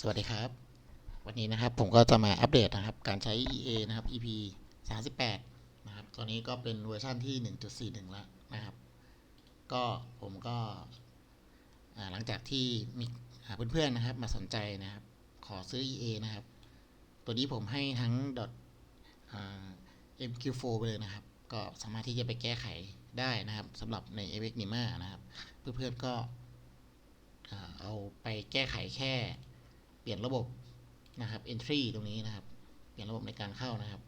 สวัสดีครับ วันนี้นะครับผมก็จะมาอัปเดตนะครับ การใช้ EA นะครับ EP 38 นะครับ ตอนนี้ก็เป็นเวอร์ชันที่ 1.41 แล้วนะครับ ก็ผมก็หลังจากที่มีอ่าเพื่อนๆนะครับ มาสนใจนะครับ ขอซื้อ EA นะครับ ตัวนี้ผมให้ทั้ง MQ4 ไปเลยนะครับ ก็สามารถที่จะไปแก้ไขได้นะครับสำหรับใน a v e x Nima นะครับ เพื่อนๆก็อ่าเอาไปแก้ไขแค่ ลี่ยนระบบนะครับ entry ตรงนี้นะครับ เปลี่ยนระบบในการเข้านะครับ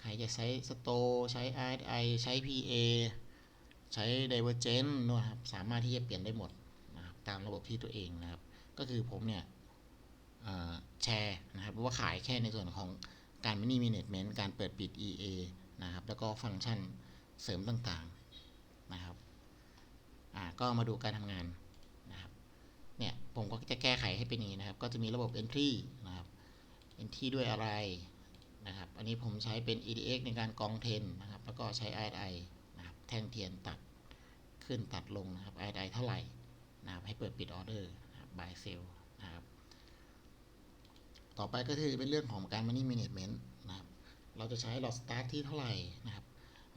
ใครจะใช้ store ใช้ RSI ใช้ PA ใช้ divergent นะครับ สามารถที่จะเปลี่ยนได้หมดนะครับตามระบบที่ตัวเองนะครับ ก็คือผมเนี่ยแชร์นะครับหรือว่าขายแค่ในส่วนของการ mini management การเปิดปิด EA นะครับ แล้วก็ฟังก์ชันเสริมต่างๆนะครับ อ่า ก็มาดูการทำงาน ผมก็จะแก้ไขให้เป็นอย่างนี้นะครับ ก็จะมีระบบ entry นะครับ entry ด้วยอะไรนะครับ อันนี้ผมใช้เป็น edx ในการกองเทนนะครับ แล้วก็ใช้ RSI นะครับ แท่งเทียนตัดขึ้นตัดลงนะครับ RSI เท่าไหร่นะครับ ให้เปิดปิดออเดอร์นะครับ buy sell นะครับ ต่อไปก็คือเป็นเรื่องของการ money management นะครับ เราจะใช้ lot start ที่เท่าไหร่นะครับ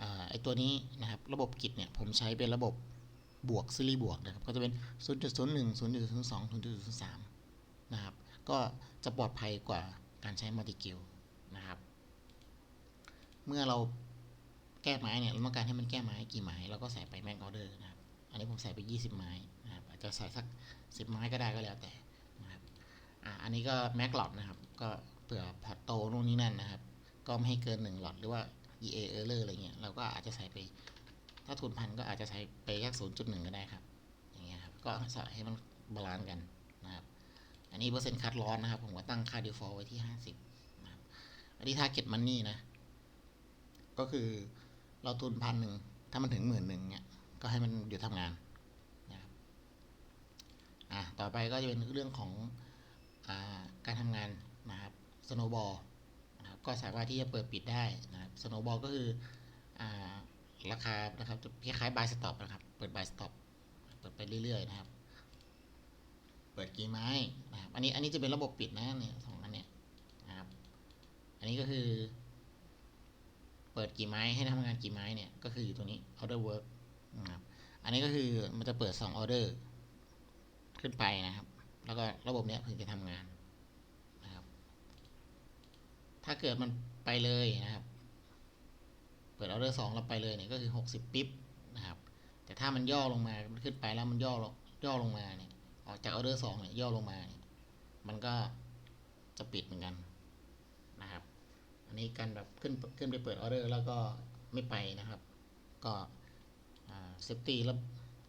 อ่าไอตัวนี้นะครับ ระบบกิจเนี่ย ผมใช้เป็นระบบ บวกซีรีส์บวกนะครับก็จะเป็น 0.01 0.02 0.03 นะครับ ก็จะปลอดภัยกว่าการใช้มัลติกิลนะครับ เมื่อเราแก้ไม้เนี่ยเราต้องการให้มันแก้ไม้กี่ไม้เราก็ใส่ไปแม็กออเดอร์นะครับ อันนี้ผมใส่ไป 20 ไม้นะครับอาจจะใส่สัก 10 ไม้ก็ได้ก็แล้วแต่นะครับอ่าอันนี้ก็แม็กหลอดนะครับ ก็เผื่อพอตโตนู่นนี่นั่นนะครับ ก็ไม่ให้เกิน 1 หลอดหรือว่า EA error อะไรเงี้ยเราก็อาจจะใส่ไป ถ้าทุนพันก็อาจจะใช้ไปแค่ศูนย์จุดหนึ่งก็ได้ครับ อย่างเงี้ยครับ ก็สให้มันบาลานซ์กันนะครับ อันนี้เปอร์เซ็นต์คัดลอสนะครับ ผมก็ตั้งค่า default ไว้ที่ห้าสิบนะครับอันนี้ target money นะ ก็คือเราทุนพันหนึ่ง ถ้ามันถึงหมื่นหนึ่งเนี่ย ก็ให้มันหยุดทำงานนะครับอะต่อไปก็จะเป็นเรื่องของอ่าการทำงานนะครับ snowball นะครับก็สามารถที่จะเปิดปิดได้นะครับ snowball ก็คืออ่า ราคานะครับจะคล้ายๆ buy stop นะครับ เปิด buy stop เปิดไปเรื่อยๆนะครับ เปิดกี่ไม้นะครับ อันนี้อันนี้จะเป็นระบบปิดนะเนี่ยสองอันเนี่ยนะครับ อันนี้ก็คือ เปิดกี่ไม้ให้ทำงานกี่ไม้เนี่ยก็คืออยู่ตรงนี้ order work นะครับอันนี้ก็คือมันจะเปิด2 order ขึ้นไปนะครับ แล้วก็ระบบเนี้ยถึงจะทำงานนะครับ ถ้าเกิดมันไปเลยนะครับ ปิดออเดอร์สองเราไปเลยเนี่ยก็คือหกสิบปิ๊บนะครับ แต่ถ้ามันย่อลงมาขึ้นไปแล้วมันย่อลงย่อลงมาเนี่ยออกจากออเดอร์สองเนี่ยย่อลงมาเนี่ยมันก็จะปิดเหมือนกันนะครับ อันนี้การแบบขึ้นขึ้นไปเปิดออเดอร์แล้วก็ไม่ไปนะครับ ก็เซฟตี้ระ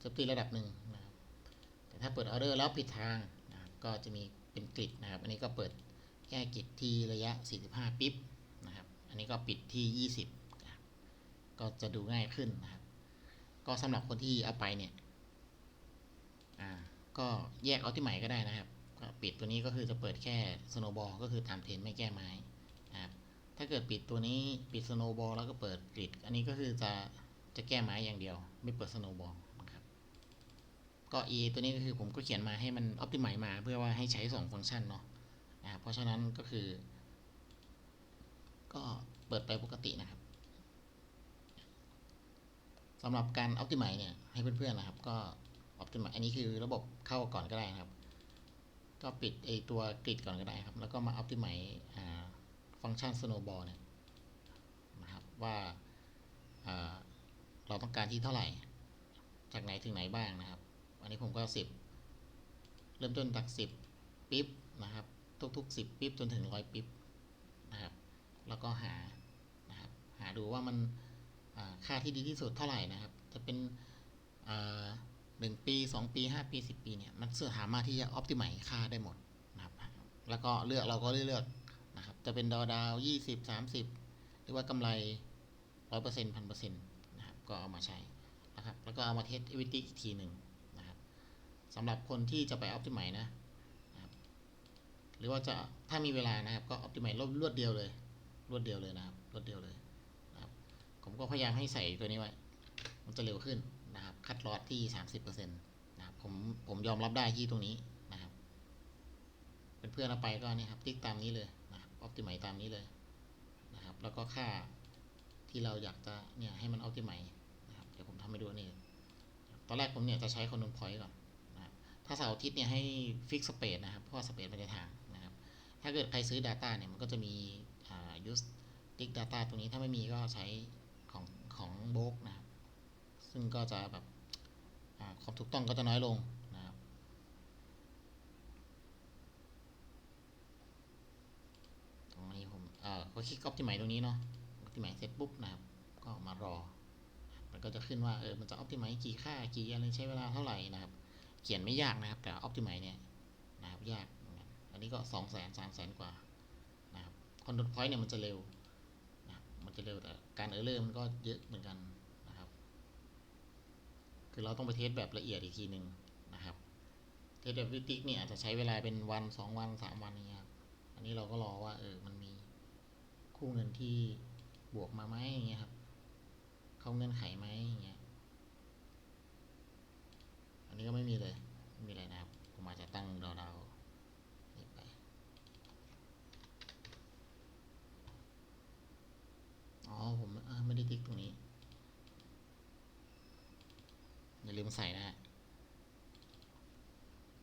เซฟตี้ระดับหนึ่งนะครับแต่ถ้าเปิดออเดอร์แล้วผิดทางนะก็จะมีเป็นกริดนะครับ อันนี้ก็เปิดแก้กริดที่ระยะ 45 ปิ๊บนะครับ อันนี้ก็ปิดที่ 20นะครับ ก็จะดูง่ายขึ้นนะครับ ก็สำหรับคนที่เอาไปเนี่ยอ่าก็แยกเอาที่ใหม่ก็ได้นะครับก็ปิดตัวนี้ก็คือจะเปิดแค่สโนบอลก็คือตามเทรนไม่แก้ไม้นะครับถ้าเกิดปิดตัวนี้ปิดสโนบอลแล้วก็เปิดกริดอันนี้ก็คือจะจะแก้ไม้อย่างเดียว ไม่เปิดสโนบอลนะครับก็ e ตัวนี้ก็คือผมก็เขียนมาให้มันออ t ติ i z e มาเพื่อว่าให้ใช้สองฟังก์ชันเนาะนะครับเพราะฉะนั้นก็คือ ก็เปิดไปปกตินะครับ สำหรับการ Optimize เนี่ยให้เพื่อนๆนะครับ ก็ Optimize อันนี้คือระบบเข้าก่อนก็ได้นะครับ ก็ปิดไอตัวกริดก่อนก็ได้ครับ แล้วก็มา Optimize ฟังก์ชัน Snowball เนี่ยนะครับว่าเราต้องการที่เท่าไหร่ จากไหนถึงไหนบ้างนะครับ อันนี้ผมก็ 10 เริ่มต้นจาก 10 ปิ๊บนะครับ ทุกๆ 10 ปิ๊บจนถึง 100 ปิ๊บนะครับ แล้วก็หานะครับ หาดูว่ามัน ค่าที่ดีที่สุดเท่าไหร่นะครับ จะเป็นหนึ่งปี2ปี5ปี10ปีเนี่ยมันสามารถที่จะ optimize ค่าได้หมดนะครับแล้วก็เลือกเราก็เลือกนะครับจะเป็นดาวดาว20 30หรือว่ากำไร100% 1000%นต์พันเปอร์เซ็นต์นะครับก็เอามาใช้นะครับแล้วก็เอามาเทส equity อีกทีหนึ่งนะครับสำหรับคนที่จะไป optimize นะนะครับหรือว่าจะถ้ามีเวลานะครับก็ optimize รวดรวดเดียวเลย รวดเดียวเลยนะครับรวดเดียวเลย ผมก็พยายามให้ใส่ตัวนี้ไว้ มันจะเร็วขึ้นนะครับ คัดลอสที่ 30%นะครับผมผมยอมรับได้ที่ตรงนี้นะครับเพื่อนๆเอาไปก็นี่ครับติ๊กตามนี้เลยนะครับออ t ติ i z e ตามนี้เลยนะครับ แล้วก็ค่าที่เราอยากจะเนี่ยให้มันออ t ติ i z e นะครับเดี๋ยวผมทำให้ดูนี่ตอนแรกผมเนี่ยจะใช้คอนโทรลพอยต์ก่อนนะครับถ้าเสาร์อาทิตย์เนี่ยให้ฟิกสเปซนะครับเพราะว่าสเปซไม่ได้ทางนะครับ ถ้าเกิดใครซื้อ Data เนี่ยมันก็จะมีอ่า use tick data ตรงนี้ถ้าไม่มีก็ใช้ ของโบกนะครับ ซึ่งก็จะแบบความถูกต้องก็จะน้อยลงนะครับ ตรงนี้ผมเอ่อก็คลิก optimize ตรงนี้เนาะ optimize เสร็จปุ๊บนะครับ ก็มารอ มันก็จะขึ้นว่าเออมันจะ optimize กี่ค่ากี่อะไรใช้เวลาเท่าไหร่นะครับ เขียนไม่ยากนะครับ แต่ optimize เนี่ยนะครับยาก อันนี้ก็สองแสนสามแสนกว่านะครับคอนโทรลพอยต์เนี่ยมันจะเร็ว มันจะเร็วแต่การเออร์เลอร์มันก็เยอะเหมือนกันนะครับ คือเราต้องไปเทสแบบละเอียดอีกทีหนึ่งนะครับ เทสแบบวิติกเนี่ยอาจจะใช้เวลาเป็นวันสองวันสามวันอย่างเงี้ครับอันนี้เราก็รอว่าเออมันมีคู่เงินที่บวกมาไหมอย่างเงี้ยครับเข้าเงื่อนไขไหมอย่างเงี้ยอันนี้ก็ไม่มีเลยไม่มีอะไรนะครับผมอาจจะตั้งดาวดาวๆนี่ไป อ๋อ ผมเอ้อไม่ได้ติ๊กตรงนี้ อย่า ลืมใส่นะฮะ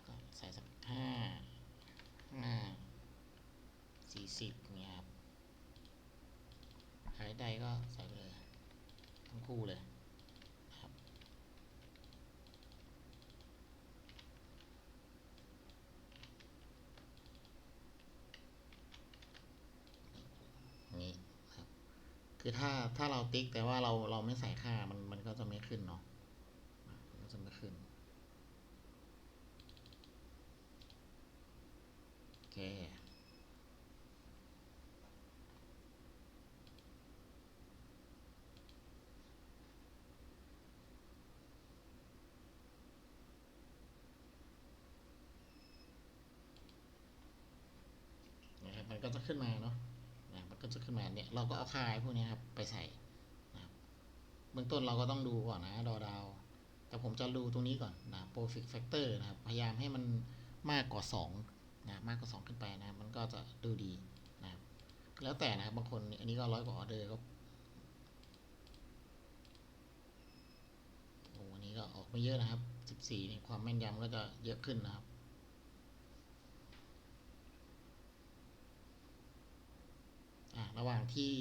ก็ใส่สักห้าห้าสี่สิบเนี่ยครับขายใดก็ใส่เลย ทั้งคู่เลยนะครับนี่ครับ คือถ้าถ้าเราติ๊กแต่ว่าเราเราไม่ใส่ค่ามันมันก็จะไม่ขึ้นเนาะ ขึ้น โอเค นะครับ มันก็จะขึ้นมาเนาะนะมันก็จะขึ้นมาเนี่ย เราก็เอาคาไอ้พวกนี้ครับ ไปใส่นะครับเบื้องต้นเราก็ต้องดูก่อนนะ ดอดาว แต่ผมจะดูตรงนี้ก่อนนะ profit factor นะครับ พยายามให้มันมากกว่า2นะมากกว่า 2 ขึ้นไปนะ มันก็จะดูดีนะครับ แล้วแต่นะครับบางคนอันนี้ก็ร้อยกว่าออเดอร์ก็โอ้อันนี้ก็ออกไม่เยอะนะครับ 14นี่ความแม่นยำก็จะเยอะขึ้นนะครับอะระหว่างที่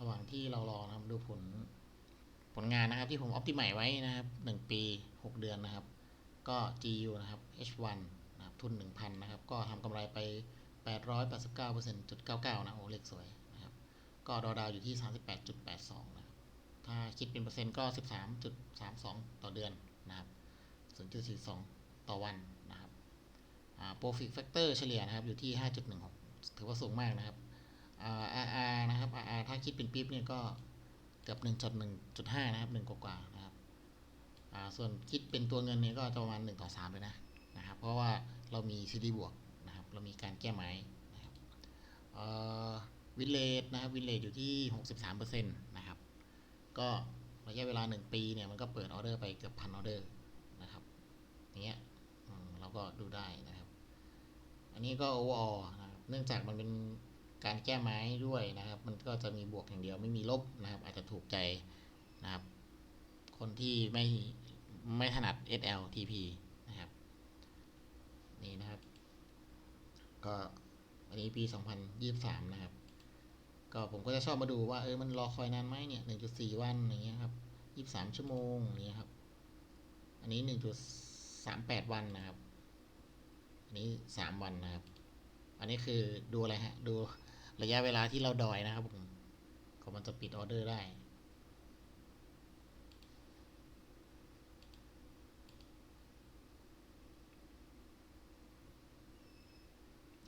ระหว่างที่เรารอนะครับดูผล ผลงานนะครับที่ผมออ t ติ i z e ไว้นะครับหนึ่งปีหกเดือนนะครับ ก็ GU นะครับ H1 นะครับทุน 1,000 นะครับ ก็ทำกำไรไป 889%จุด99 นะโอ้เลขสวยนะครับ ก็ดอดาวอยู่ที่ 38.82 นะครับ ถ้าคิดเป็นเปอร์เซ็นต์ก็ 13.32 ต่อเดือนนะครับ 0.42 ต่อวันนะครับอ่า profit factor เฉลี่ยนะครับอยู่ที่ 5.16 ถือว่าสูงมากนะครับอ่า RR นะครับ RR ถ้าคิดเป็นปิ๊บเนี่ยก็ เกือบ 1.1.5 นะครับ 1 กว่าๆนะครับอ่าส่วนคิดเป็นตัวเงินนี่ก็จะประมาณ 1 ต่อ 3 เลยนะนะครับ เพราะว่าเรามี CD บวกนะครับ เรามีการแก้ไม้นะครับเอ่อวินเลทนะครับวินเลทอยู่ที่ 63%นะครับ ก็ระยะเวลา 1 ปีเนี่ยมันก็เปิดออเดอร์ไปเกือบพันออเดอร์นะครับอย่างเงี้ยเราก็ดูได้นะครับ อันนี้ก็ overall นะครับเนื่องจากมันเป็น การแก้ไม้ด้วยนะครับ มันก็จะมีบวกอย่างเดียวไม่มีลบนะครับ อาจจะถูกใจนะครับ คนที่ไม่ไม่ถนัด SLTP นะครับ นี่นะครับ ก็อันนี้ปี 2023 นะครับ ก็ผมก็จะชอบมาดูว่าเออมันรอคอยนานไหมเนี่ย 1.4 วันอย่างเงี้ยครับ 23 ชั่วโมงอย่างเงี้ยครับ อันนี้ 1.38 วันนะครับ อันนี้ 3 วันนะครับ อันนี้คือดูอะไรฮะ ดู ระยะเวลาที่เราดอยนะครับผมก็มันจะปิดออเดอร์ได้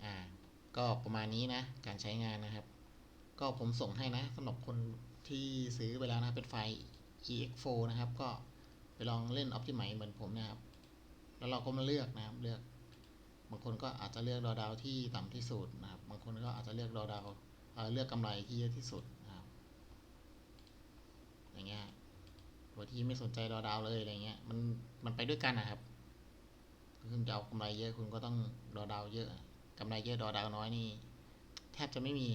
อ่าก็ประมาณนี้นะ การใช้งานนะครับ ก็ผมส่งให้นะสำหรับคนที่ซื้อไปแล้วนะ เป็นไฟล์ ex4 นะครับ ก็ไปลองเล่น Optimize เหมือนผมนะครับ แล้วเราก็มาเลือกนะครับ เลือก บางคนก็อาจจะเลือกดอดาวที่ต่ำที่สุดนะครับ บางคนก็อาจจะเลือกดอดาวเอ่อเลือกกำไรที่เยอะที่สุดนะครับ อย่างเงี้ยโดยที่ไม่สนใจดอดาวเลยอะไรเงี้ย มันมันไปด้วยกันนะครับคุณจะเอากำไรเยอะคุณก็ต้องดอดาวเยอะกำไรเยอะดอดาวน้อยนี่ แทบจะไม่มี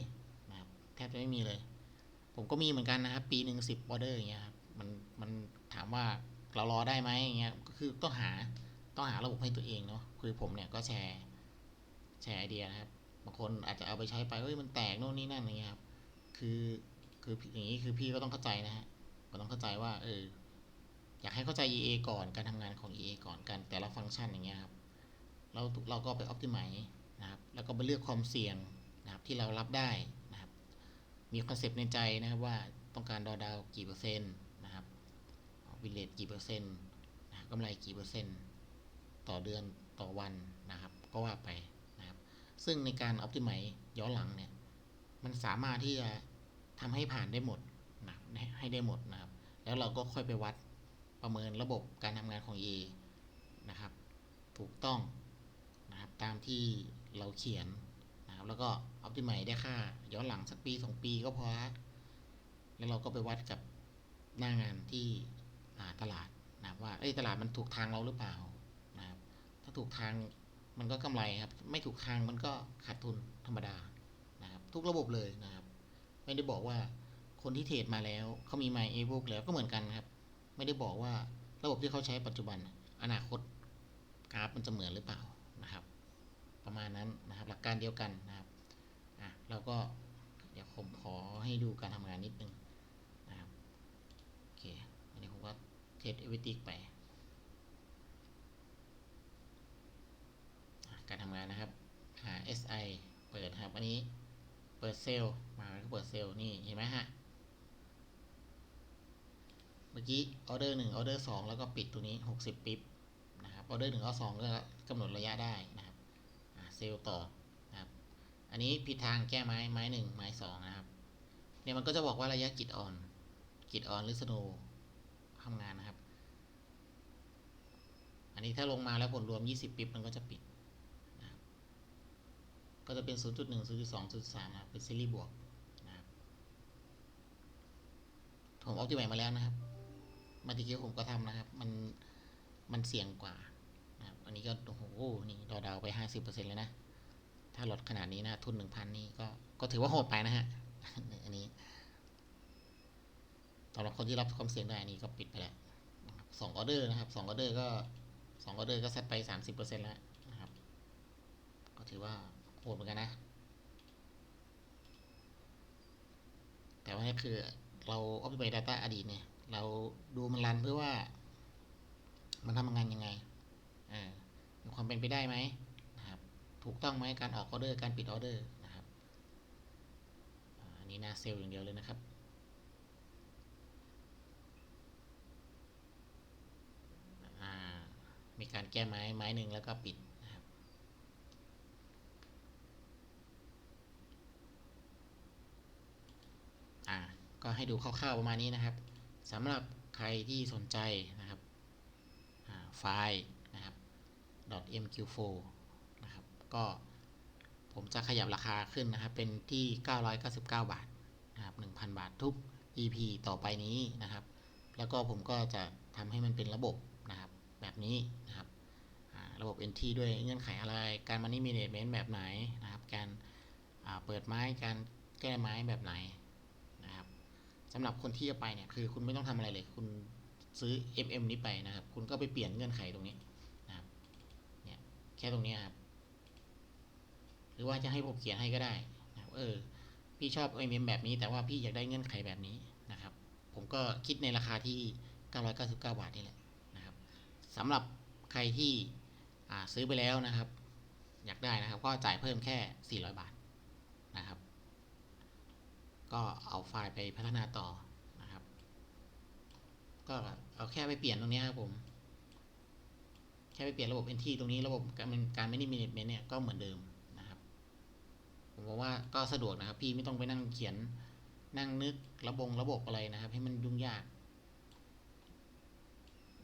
นะครับ แทบจะไม่มีเลย ผมก็มีเหมือนกันนะครับ ปีหนึ่งสิบออเดอร์อย่างเงี้ยครับ มันมันถามว่าเรารอได้ไหมอย่างเงี้ย ก็คือต้องหา ต้องหาระบบให้ตัวเองเนาะคือผมเนี่ยก็แชร์แชร์ไอเดียนะครับบางคนอาจจะเอาไปใช้ไปเฮ้ยมันแตกโน่นนี่นั่นอะไรเงี้ยครับคือคืออย่างนี้คือพี่ก็ต้องเข้าใจนะฮะก็ต้องเข้าใจว่าเอออยากให้เข้าใจ EA ก่อนการทำงานของ EA ก่อนกันแต่ละฟังก์ชันอย่างเงี้ยครับเราเราก็ไป optimize นะครับแล้วก็ไปเลือกความเสี่ยงนะครับที่เรารับได้นะครับมีคอนเซปต์ในใจนะครับว่าต้องการดอดาวกี่เปอร์เซ็นต์นะครับวิเลตกี่เปอร์เซ็นต์นะครับกำไรกี่เปอร์เซ็นต์ ต่อเดือนต่อวันนะครับ ก็ว่าไปนะครับ ซึ่งในการ optimize ย้อนหลังเนี่ย มันสามารถที่จะทำให้ผ่านได้หมดนะให้ได้หมดนะครับ แล้วเราก็ค่อยไปวัดประเมินระบบการทำงานของ A นะครับ ถูกต้องนะครับ ตามที่เราเขียนนะครับ แล้วก็ optimize ได้ค่า ย้อนหลังสักปีสองปีก็พอละแล้วเราก็ไปวัดกับหน้างานที่ตลาดนะว่าเอ้ยตลาดมันถูกทางเราหรือเปล่าาถูกทางมันก็กำไรครับ ไม่ถูกทางมันก็ขาดทุนธรรมดานะครับ ทุกระบบเลยนะครับ ไม่ได้บอกว่าคนที่เทรดมาแล้วเขามี My a b o o k แล้วก็เหมือนกันครับ ไม่ได้บอกว่าระบบที่เขาใช้ปัจจุบันอนาคตกราฟมันจะเหมือนหรือเปล่านะครับ ประมาณนั้นนะครับ หลักการเดียวกันนะครับอะเราก็เดี๋ยวผมขอให้ดูการทำงานนิดนึงนะครับโอเคอันนี้ผมก็เทสเอเวิติกไปอะ การทำงานนะครับหา SI เปิดครับ อันนี้เปิดเซลล์มาแล้วก็เปิดเซลล์นี่เห็นไหมฮะ เมื่อกี้ออเดอร์หนึ่งออเดอร์สองแล้วก็ปิดตัวนี้หกสิบปิ๊บนะครับออเดอร์หนึ่งออเดอร์สองก็กำหนดระยะได้นะครับเซลล์ต่อนะครับ อันนี้ผิดทางแก้ไม้ไม้หนึ่งไม้สองนะครับเนี่ยมันก็จะบอกว่าระยะกิดออนกิดออนหรือสโนทำงานนะครับ อันนี้ถ้าลงมาแล้วผลรวม 20 ปิ๊บมันก็จะปิด ก็จะเป็น 0.1 0.2 0.3นะครับเป็นซีรีส์บวกนะครับผมออ t ติ i มมาแล้วนะครับมาติเกียวผมก็ทำนะครับ มันมันเสี่ยงกว่านะครับอันนี้ก็โอ้โหนี่ดอดาวไปห้าสิบเปอร์เซ็นต์เลยนะ ถ้าลดขนาดนี้นะ ทุนหนึ่งพันนี่ก็ก็ถือว่าโหดไปนะฮะอันนี้สำหรับคนที่รับความเสี่ยงได้อันนี้ก็ปิดไปแล้วสองออเดอร์นะครับสองออเดอร์ก็สองออเดอร์ก็เซัดไปสามสิบเปอร์เซ็นต์แล้วนะครับ ก็ถือว่า โหดเหมือนกันนะ แต่ว่านี่คือเรา optimize data อดีตเนี่ย เราดูมันรันเพื่อว่า มันทำงานยังไงอ่ามีความเป็นไปได้ไหมนะครับ ถูกต้องไหมการออกออเดอร์การปิดออเดอร์นะครับอันนี้หน้าเซลล์อย่างเดียวเลยนะครับอ่ามีการแก้ไม้ไม้หนึ่งแล้วก็ปิดนะครับ อ่า ก็ให้ดูคร่าวๆประมาณนี้นะครับสำหรับใครที่สนใจนะครับไฟล์นะครับ .mq4 นะครับ ก็ผมจะขยับราคาขึ้นนะครับ เป็นที่ 999 บาทนะครับ 1,000 บาททุก EP ต่อไปนี้นะครับ แล้วก็ผมก็จะทำให้มันเป็นระบบนะครับ แบบนี้นะครับ ระบบ NT ด้วยเงื่อนไขอะไร การ Money Management แบบไหนนะครับ การเปิดไม้ การแก้ไม้แบบไหน สำหรับคนที่จะไปเนี่ยคือคุณไม่ต้องทำอะไรเลย คุณซื้อ MM นี้ไปนะครับ คุณก็ไปเปลี่ยนเงื่อนไขตรงนี้นะครับเนี่ยแค่ตรงนี้ครับ หรือว่าจะให้ผมเขียนให้ก็ได้นะครับเออพี่ชอบ MM แบบนี้ แต่ว่าพี่อยากได้เงื่อนไขแบบนี้นะครับ ผมก็คิดในราคาที่ 999 บาทนี่แหละนะครับสำหรับใครที่ซื้อไปแล้วนะครับ อยากได้นะครับ ก็จ่ายเพิ่มแค่ 400 บาท ก็เอาไฟล์ไปพัฒนาต่อนะครับ ก็เอาแค่ไปเปลี่ยนตรงนี้ครับผม แค่ไปเปลี่ยนระบบ NT ตรงนี้ระบบการการ management เนี่ยก็เหมือนเดิมนะครับ ผมบอกว่าก็สะดวกนะครับ พี่ไม่ต้องไปนั่งเขียนนั่งนึกระบงระบบอะไรนะครับ ให้มันยุ่งยาก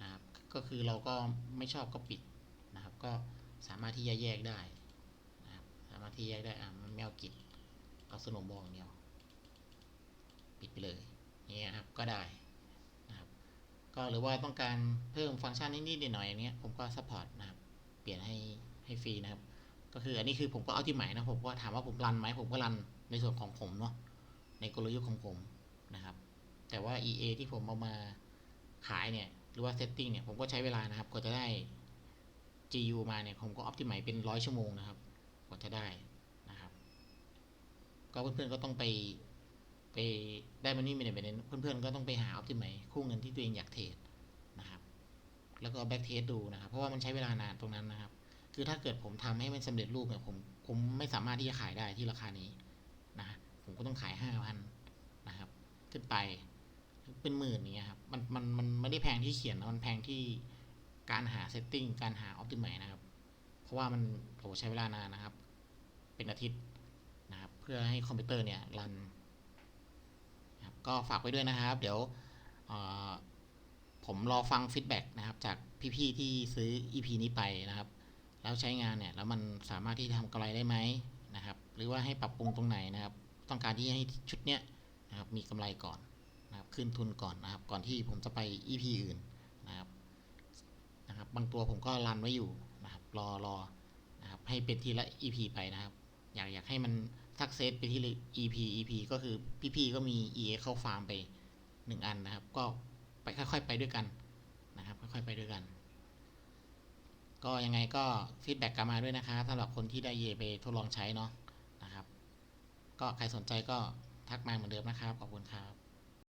นะครับ ก็คือเราก็ไม่ชอบก็ปิดนะครับ ก็สามารถที่จะแยกได้นะครับ สามารถที่แยกได้อะมันไม่เอากิจเอาสนมบองเดียว ปิดไปเลยเนี่ยครับก็ได้นะครับก็หรือว่าต้องการเพิ่มฟังก์ชันนิดๆหน่อยๆอย่างเงี้ยผมก็ซัพพอร์ตนะครับเปลี่ยนให้ให้ฟรีนะครับ ก็คืออันนี้คือผมก็เอาที่ใหม่นะผมก็ถามว่าผมรันไหมผมก็รันในส่วนของผมเนาะในกลยุทธ์ของผมนะครับ แต่ว่า EA ที่ผมเอามาขายเนี่ยหรือว่า setting เนี่ยผมก็ใช้เวลานะครับกว่าจะได้ GU มาเนี่ยผมก็ออ t ติ z e เป็นร้อยชั่วโมงนะครับกว่าจะได้นะครับ ก็เพื่อนๆก็ต้องไป ไปได้มันนี่ไม่ได้ไปเน้นเพื่อนๆก็ต้องไปหาออ t ติ z e คู่เงินที่ตัวเองอยากเทรดนะครับ แล้วก็แบ็กเทสดูนะครับ เพราะว่ามันใช้เวลานานตรงนั้นนะครับ คือถ้าเกิดผมทำให้มันสำเร็จรูปเนี่ยผมผมไม่สามารถที่จะขายได้ที่ราคานี้นะผมก็ต้องขายห้าพันนะครับ ขึ้นไปเป็นหมื่นอย่างเงี้ครับมันมันมันไม่ได้แพงที่เขียนนะมันแพงที่การหาเซตติ้งการหาออ t ติ z e นะครับ เพราะว่ามันโหใช้เวลานานนะครับ เป็นอาทิตย์นะครับ เพื่อให้คอมพิวเตอร์เนี่ยรัน ก็ฝากไว้ด้วยนะครับ เดี๋ยวผมรอฟังฟีดแบ็กนะครับ จากพี่ๆที่ซื้อ EP นี้ไปนะครับ แล้วใช้งานเนี่ย แล้วมันสามารถที่จะทำกำไรได้ไหมนะครับ หรือว่าให้ปรับปรุงตรงไหนนะครับ ต้องการที่ให้ชุดเนี้ยนะครับมีกำไรก่อนนะครับขึ้นทุนก่อนนะครับ ก่อนที่ผมจะไป EP อื่นนะครับนะครับ บางตัวผมก็รันไว้อยู่นะครับ รอรอนะครับให้เป็นทีละ EP ไปนะครับ อยากอยากให้มัน ทักเซสไปที่ EP EP ก็คือพี่ๆก็มี EA เข้าฟาร์มไปหนึ่งอันนะครับ ก็ไปค่อยๆไปด้วยกันนะครับ ค่อยๆไปด้วยกัน ก็ยังไงก็ฟีดแบ็กกลับมาด้วยนะครับสำหรับคนที่ได้เยไปทดลองใช้เนาะนะครับ ก็ใครสนใจก็ทักมาเหมือนเดิมนะครับ ขอบคุณครับ